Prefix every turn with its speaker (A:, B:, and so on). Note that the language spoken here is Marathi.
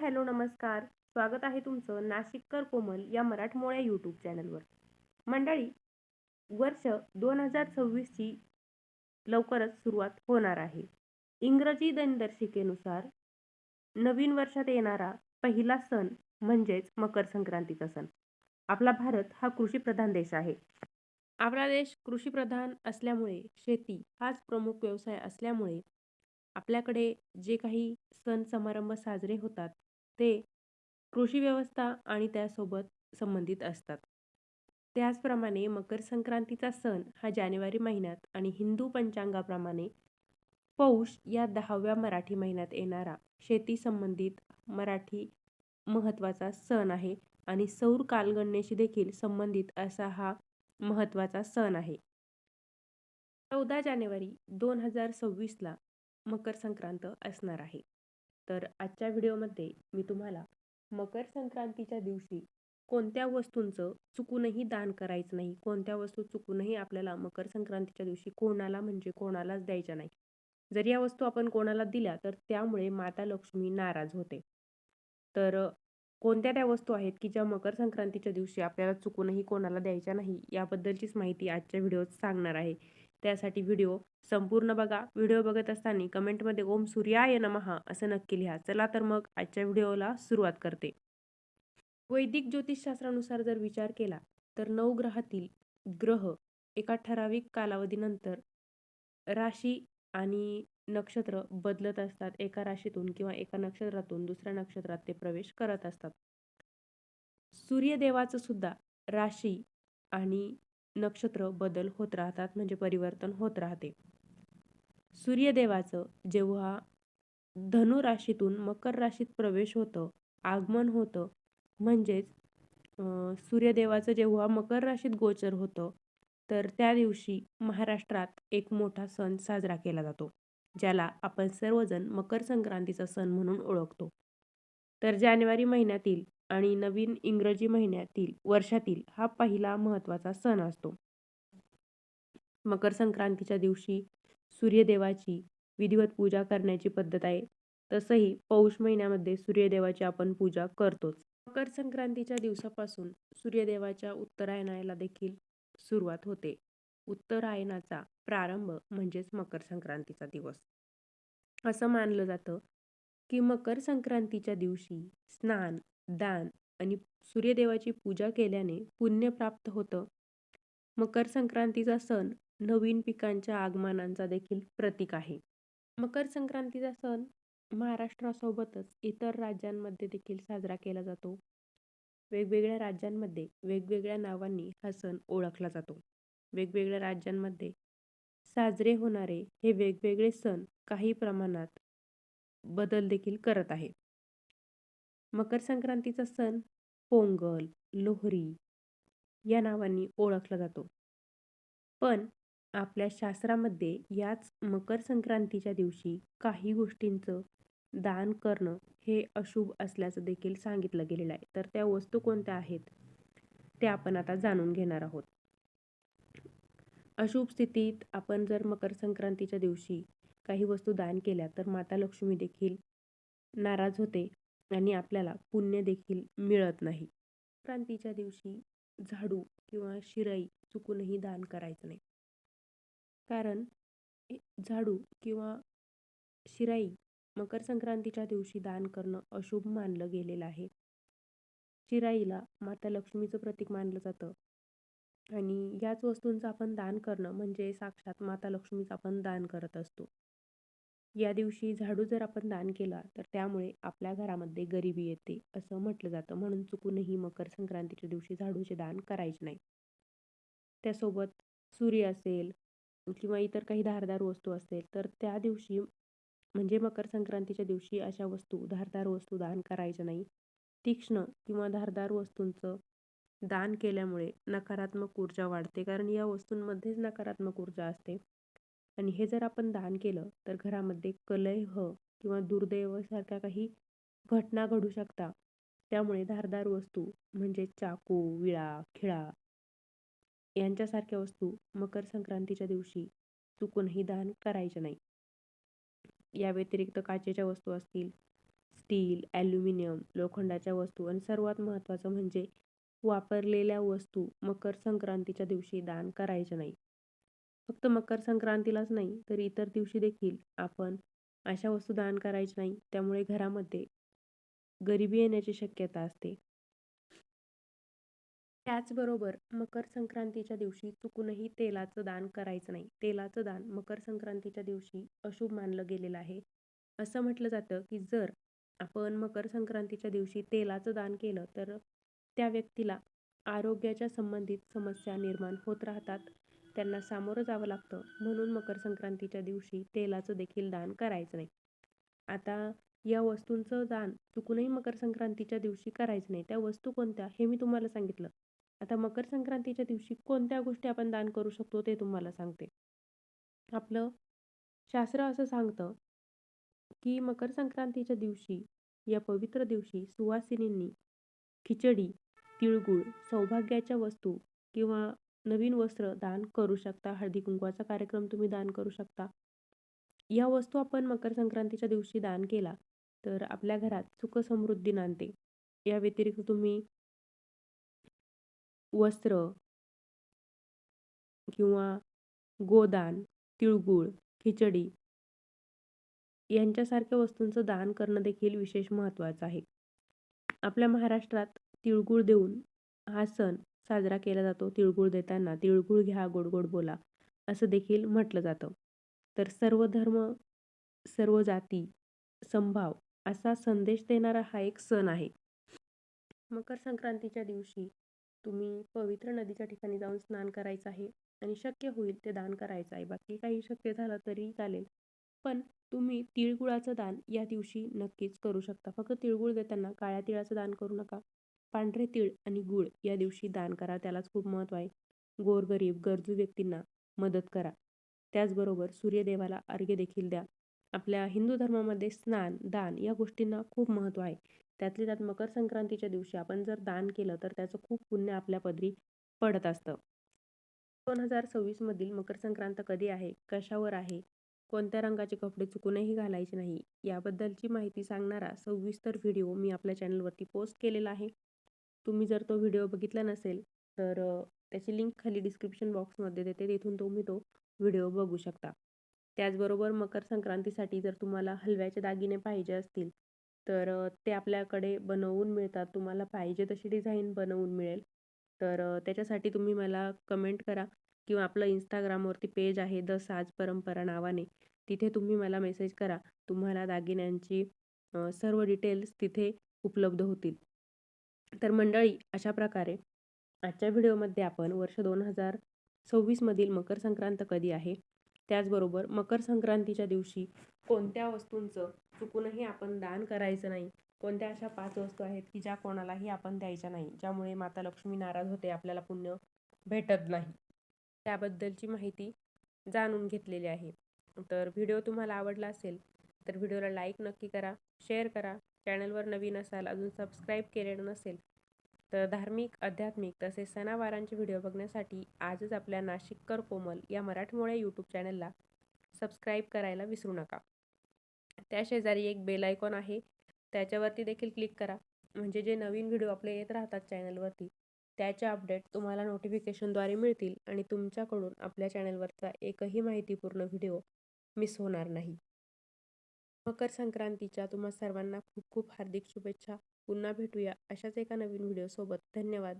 A: हॅलो नमस्कार. स्वागत आहे तुमचं नाशिककर कोमल या मराठमोळ्या यूट्यूब चॅनलवर मंडळी वर्ष दोन हजार सव्वीसची लवकरच सुरुवात होणार आहे. इंग्रजी दिनदर्शिकेनुसार नवीन वर्षात येणारा पहिला सण म्हणजेच मकर संक्रांतीचा सण. आपला भारत हा कृषीप्रधान देश आहे. आपला देश कृषीप्रधान असल्यामुळे शेती हाच प्रमुख व्यवसाय असल्यामुळे आपल्याकडे जे काही सण समारंभ साजरे होतात ते कृषी व्यवस्था आणि त्यासोबत संबंधित असतात. त्याचप्रमाणे मकर संक्रांतीचा सण हा जानेवारी महिन्यात आणि हिंदू पंचांगाप्रमाणे पौष या दहाव्या मराठी महिन्यात येणारा शेती संबंधित मराठी महत्त्वाचा सण आहे आणि सौर कालगणनेशी देखील संबंधित असा हा महत्त्वाचा सण आहे. चौदा जानेवारी दोन हजार सव्वीसला मकर संक्रांत असणार आहे. तर आजच्या व्हिडिओमध्ये मी तुम्हाला मकर संक्रांतीच्या दिवशी कोणत्या वस्तूंचं चुकूनही दान करायचं नाही कोणत्या वस्तू चुकूनही आपल्याला मकर संक्रांतीच्या दिवशी कोणाला म्हणजे कोणालाच द्यायच्या नाही. जर या वस्तू आपण कोणाला दिल्या तर त्यामुळे माता लक्ष्मी नाराज होते. तर कोणत्या त्या वस्तू आहेत की ज्या मकर संक्रांतीच्या दिवशी आपल्याला चुकूनही कोणाला द्यायच्या नाही याबद्दलचीच माहिती आजच्या व्हिडिओत सांगणार आहे. त्यासाठी व्हिडिओ संपूर्ण बघा. व्हिडिओ बघत असताना कमेंटमध्ये ओम सूर्याय नमहा असं नक्की लिहा. चला तर मग आजच्या व्हिडिओला सुरुवात करते. वैदिक ज्योतिषशास्त्रानुसार जर विचार केला तर नऊ ग्रहातील ग्रह एका ठराविक कालावधीनंतर राशी आणि नक्षत्र बदलत असतात. एका राशीतून किंवा एका नक्षत्रातून दुसऱ्या नक्षत्रात ते प्रवेश करत असतात. सूर्यदेवाचं सुद्धा राशी आणि नक्षत्र बदल होत राहतात म्हणजे परिवर्तन होत राहते. सूर्यदेवाचं जेव्हा धनु राशीतून मकर राशीत प्रवेश होतं आगमन होतं म्हणजेच सूर्यदेवाचं जेव्हा मकर राशीत गोचर होतं तर त्या दिवशी महाराष्ट्रात एक मोठा सण साजरा केला जातो ज्याला आपण सर्वजण मकर संक्रांतीचा सण म्हणून ओळखतो. तर जानेवारी महिन्यातील आणि नवीन इंग्रजी महिन्यातील वर्षातील हा पहिला महत्त्वाचा सण असतो. मकर संक्रांतीच्या दिवशी सूर्यदेवाची विधिवत पूजा करण्याची पद्धत आहे. तसंही पौष महिन्यामध्ये सूर्यदेवाची आपण पूजा करतोच. मकर संक्रांतीच्या दिवसापासून सूर्यदेवाच्या उत्तरायणाला देखील सुरुवात होते. उत्तरायणाचा प्रारंभ म्हणजेच मकर संक्रांतीचा दिवस. असं मानलं जातं की मकर संक्रांतीच्या दिवशी स्नान दान आणि सूर्यदेवाची पूजा केल्याने पुण्य प्राप्त होतं. मकर संक्रांतीचा सण नवीन पिकांच्या आगमनांचा देखील प्रतीक आहे. मकर संक्रांतीचा सण महाराष्ट्रासोबतच इतर राज्यांमध्ये देखील साजरा केला जातो. वेगवेगळ्या राज्यांमध्ये वेगवेगळ्या नावांनी हा सण ओळखला जातो. वेगवेगळ्या राज्यांमध्ये साजरे होणारे हे वेगवेगळे सण काही प्रमाणात बदल देखील करत आहे मकर संक्रांतीचा सण पोंगल लोहरी या नावांनी ओळखला जातो. पण आपल्या शास्त्रामध्ये याच मकर संक्रांतीच्या दिवशी काही गोष्टींचं दान करणं हे अशुभ असल्याचं देखील सांगितलं गेलेलं आहे. तर त्या वस्तू कोणत्या आहेत? ते आपण आता जाणून घेणार आहोत. अशुभ स्थितीत आपण जर मकर संक्रांतीच्या दिवशी काही वस्तू दान केल्या तर माता लक्ष्मी देखील नाराज होते आणि आपल्याला पुण्य देखील मिळत नाही. संक्रांतीच्या दिवशी झाडू किंवा शिराई चुकूनही दान करायचं नाही. कारण झाडू किंवा शिराई मकर संक्रांतीच्या दिवशी दान करणं अशुभ मानलं गेलेलं आहे. शिराईला माता लक्ष्मीचं प्रतीक मानलं जातं. आणि याच वस्तूंचं आपण दान करणं म्हणजे साक्षात माता लक्ष्मीचं आपण दान करत असतो. या दिवशी झाडू जर आपण दान केला तर त्यामुळे आपल्या घरामध्ये गरिबी येते असं म्हटलं जातं. म्हणून चुकूनही मकर संक्रांतीच्या दिवशी झाडूचे दान करायचे नाही. त्यासोबत सूर्य असेल किंवा इतर काही धारदार वस्तू असेल तर त्या दिवशी म्हणजे मकर संक्रांतीच्या दिवशी अशा वस्तू धारदार वस्तू दान करायच्या नाही. तीक्ष्ण किंवा धारदार वस्तूंचं दान केल्यामुळे नकारात्मक ऊर्जा वाढते. कारण या वस्तूंमध्येच नकारात्मक ऊर्जा असते. आणि हे जर आपण दान केलं तर घरामध्ये कलह किंवा दुर्दैवासारख्या काही घटना घडू शकता. त्यामुळे धारदार वस्तू म्हणजे चाकू विळा खिळा यांच्यासारख्या वस्तू मकर संक्रांतीच्या दिवशी चुकूनही दान करायचे नाही. या व्यतिरिक्त काचेच्या वस्तू असतील स्टील ॲल्युमिनियम लोखंडाच्या वस्तू आणि सर्वात महत्त्वाचं म्हणजे वापरलेल्या वस्तू मकर संक्रांतीच्या दिवशी दान करायच्या नाही. फक्त मकर संक्रांतीलाच नाही तर इतर दिवशी देखील आपण अशा वस्तू दान करायच्या नाही त्यामुळे घरामध्ये गरिबी येण्याची शक्यता असते. त्याचबरोबर मकर संक्रांतीच्या दिवशी चुकूनही तेलाचं दान करायचं नाही. तेलाचं दान मकर संक्रांतीच्या दिवशी अशुभ मानलं गेलेलं आहे. असं म्हटलं जातं की जर आपण मकर संक्रांतीच्या दिवशी तेलाचं दान केलं तर त्या व्यक्तीला आरोग्याच्या संबंधित समस्या निर्माण होत राहतात. त्यांना सामोरं जावं लागतं. म्हणून मकर संक्रांतीच्या दिवशी तेलाचं देखील दान करायचं नाही. आता या वस्तूंचं दान चुकूनही मकर संक्रांतीच्या दिवशी करायचं नाही. त्या वस्तू कोणत्या हे मी तुम्हाला सांगितलं. आता मकर संक्रांतीच्या दिवशी कोणत्या गोष्टी आपण दान करू शकतो ते तुम्हाला सांगते. आपलं शास्त्र असं सांगतं की मकर संक्रांतीच्या दिवशी या पवित्र दिवशी सुवासिनींनी खिचडी तिळगुळ सौभाग्याच्या वस्तू किंवा नवीन वस्त्र दान करू शकता. हळदी कुंकवाचा कार्यक्रम तुम्ही दान करू शकता. या वस्तू आपण मकर संक्रांतीच्या दिवशी दान केला तर आपल्या घरात सुख समृद्धी नांदते. या व्यतिरिक्त तुम्ही वस्त्र किंवा गोदान तिळगुळ खिचडी यांच्यासारख्या वस्तूंचं दान करणं देखील विशेष महत्त्वाचं आहे. आपल्या महाराष्ट्रात तिळगुळ देऊन हा सण साजरा केला जातो तिळगुळ देताना. तिळगुळ घ्या गोड गोड बोला असं देखील म्हटलं जातं. तर सर्व धर्म सर्व जाती संभाव असा संदेश देणारा हा एक सण आहे. मकर संक्रांतीच्या दिवशी तुम्ही पवित्र नदीच्या ठिकाणी जाऊन स्नान करायचं आहे आणि शक्य होईल ते दान करायचं आहे. बाकी काही शक्य झालं तरी चालेल. पण तुम्ही तिळगुळाचं दान या दिवशी नक्कीच करू शकता. फक्त तिळगुळ देताना काळ्या तिळाचं दान करू नका. पांढरे तीळ आणि गूळ या दिवशी दान करा. त्यालाच खूप महत्त्व आहे. गोरगरीब गरजू व्यक्तींना मदत करा. त्याचबरोबर सूर्यदेवाला अर्घ्य देखील द्या. आपल्या हिंदू धर्मामध्ये स्नान दान या गोष्टींना खूप महत्त्व आहे. त्यातली त्यात मकर संक्रांतीच्या दिवशी आपण जर दान केलं तर त्याचं खूप पुण्य आपल्या पदरी पडत असतं. दोन हजार सव्वीसमधील मकर संक्रांत कधी आहे? कशावर आहे? कोणत्या रंगाचे कपडे चुकूनही घालायचे नाही? याबद्दलची माहिती सांगणारा सविस्तर व्हिडिओ मी आपल्या चॅनलवरती पोस्ट केलेला आहे. तुम्ही जर तो व्हिडिओ बघितला नसेल तर त्याची लिंक खाली डिस्क्रिप्शन बॉक्समध्ये देते तिथून तुम्ही तो व्हिडिओ बघू शकता. त्याचबरोबर मकर संक्रांतीसाठी जर तुम्हाला हलव्याचे दागिने पाहिजे असतील तर ते आपल्याकडे बनवून मिळतात. तुम्हाला पाहिजे तशी डिझाईन बनवून मिळेल. तर त्याच्यासाठी तुम्ही मला कमेंट करा किंवा आपलं इंस्टाग्रामवरती पेज आहे द साज परंपरा नावाने तिथे तुम्ही मला मेसेज करा. तुम्हाला दागिन्यांची सर्व डिटेल्स तिथे उपलब्ध होतील. तर मंडळी अशा प्रकारे आजच्या व्हिडिओमध्ये आपण वर्ष दोन हजार सव्वीसमधील मकर संक्रांत कधी आहे? त्याचबरोबर मकर संक्रांतीच्या दिवशी कोणत्या वस्तूंचं चुकूनही आपण दान करायचं नाही? कोणत्या अशा पाच वस्तू आहेत की ज्या कोणालाही आपण द्यायच्या नाही? ज्यामुळे माता लक्ष्मी नाराज होते आपल्याला पुण्य भेटत नाही. त्याबद्दलची माहिती जाणून घेतलेली आहे. तर व्हिडिओ तुम्हाला आवडला असेल तर व्हिडिओला लाईक नक्की करा शेअर करा चॅनलवर नवीन असाल अजून सबस्क्राईब केलेलं नसेल तर धार्मिक आध्यात्मिक तसेच सणावारांचे व्हिडिओ बघण्यासाठी आजच आपल्या नाशिककर कोमल या मराठमोळ्या यूट्यूब चॅनलला सबस्क्राईब करायला विसरू नका. त्या शेजारी एक बेल आयकॉन आहे त्याच्यावरती देखील क्लिक करा. म्हणजे जे नवीन व्हिडिओ आपले येत राहतात चॅनलवरती त्याचे अपडेट तुम्हाला नोटिफिकेशनद्वारे मिळतील आणि तुमच्याकडून आपल्या चॅनलवरचा एकही माहितीपूर्ण व्हिडिओ मिस होणार नाही. मकर संक्रांतीच्या तुम्हा सर्वांना खूप खूप हार्दिक शुभेच्छा. पुन्हा भेटूया अशाच एका नवीन व्हिडिओसोबत धन्यवाद.